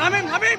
হামিম হামিম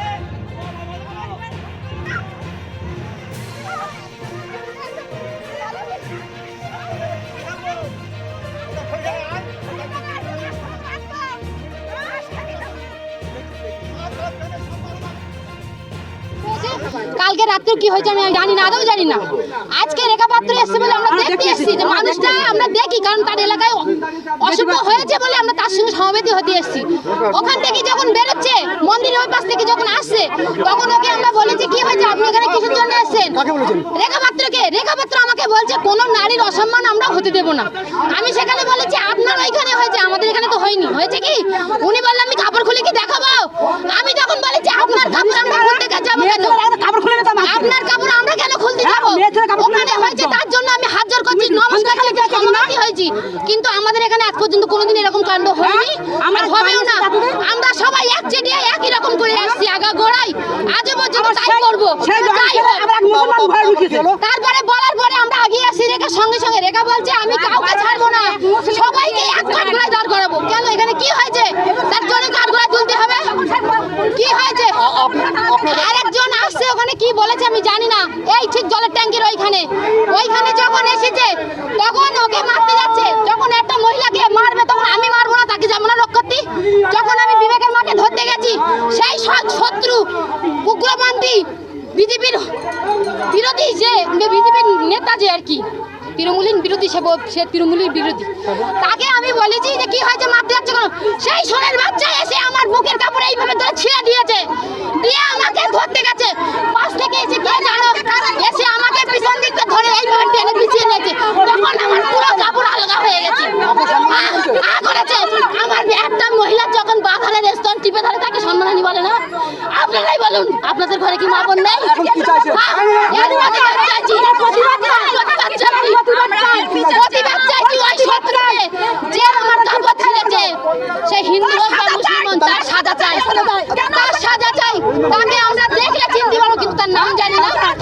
কালকে রাত্রে কি হয়েছে আমি জানি না আদৌ জানি না। আজকে রেখা পাত্র এসছে বলে আমরা দেখতে এসেছি যে মানুষটা আমরা দেখি কারণ তার এলাকায় অশুভ হয়েছে বলে আমরা তার সঙ্গে সমবেতি হতে এসেছি। ওখান থেকে যখন বেরোচ্ছে মন্দিরের ওই পাশ থেকে যখন আসছে তখন ওকে আমরা বলেছি কি হয়েছে? আপনি এখানে কিসের জন্য এসেছেন? রেখা পাত্রকে রেখা পাত্র আমাকে বলছে কোনো নারীর অসম্মান আমরা হতে দেব না। আমি সেখানে বলেছি আপনার ওইখানে হয়েছে আমাদের এখানে তো হয়নি। হয়েছে কি? উনি বললেন আমি কাপড় খুলে কি দেখাবো আমি তখন বলেছি আপনার কাপড় আমরা খুলতে যাব কেন কাপড় খুলে নিতাম আপনার কাপড় আমরা কেন খুলতে হ্যাঁ, যাব মেয়ে ছেলে কাপড় খুলে ওখানে নিতাম হয়েছে একদম। তার জন্য আমি হাত জোর করছি নমস্কার খুলতে করছি গেলে সম্মতি হয়েছি কিন্তু আমাদের এখানে আজ পর্যন্ত কোনোদিন এরকম কাণ্ড হয়নি। আমরা হবেও না। আমরা সবাই এক চেটিয়া একই রকম করে আসছি আগা গোড়াই। আজও পর্যন্ত তাই করব। সেই তাই আমরা এক মুসলমান ভয় ঢুকিয়েছিল তারপরে বলার পরে আমরা আগিয়ে আসি রেখা সঙ্গে সঙ্গে। রেখা বলছে আমি কাউকে ছাড়বো না। সবাইকে এক কাঠগোড়ায় দাঁড় করাবো। কেন? এখানে কি হয়েছে? তার জন্য কাঠগোড়ায় তুলতে হবে। কি হয়েছে? আরেকজন আসছে ওখানে কি বলেছে আমি জানি না। এই ঠিক জলের ট্যাঙ্কির ওইখানে। ওইখানে যখন এসেছে তখন ওকে মারতে যাচ্ছে যখন একটা মহিলাকে মারবে তখন আমি মারবো না তাকে যাব না রোগ করতে যখন আমি বিবেকের মাকে ধরতে গেছি সেই শত্রু উগ্রপন্থী বিজেপির বিরোধী যে বিজেপির নেতা যে আর কি, তৃণমূলীর বিরোধী সে সে তৃণমূলীর বিরোধী। তাকে আমি বলেছি যে কি হয়েছে মারতে যাচ্ছে কেন সেই সোনের বাচ্চা এসে আমার বুকের কাপড় এইভাবে ধরে ছিঁড়ে দিয়েছে। দিয়ে আমাকে ধরতে গেছে। পাশ থেকে এসে কে জানো? এসে আমাকে পিছন দিকটা ধরে এইভাবে টেনে পিছিয়ে নিয়েছে। তখন আমার পুরো কাপড় আলগা হয়ে গেছে। আমার একটা মহিলা যখন বাঘালের স্তন টিপে ধরে তাকে সম্মানানি বলে না আপনারাই বলুন আপনাদের ঘরে কি মা বোন নেই? এখন কি চাইছেন? যে আমার কাপড় ছিঁড়েছে সে হিন্দু হোক বা মুসলমান তার সাজা চাই। তার সাজা চাই। তাকে আমরা দেখলে চিনতে পারব কিন্তু তার নাম জানি না। আপনার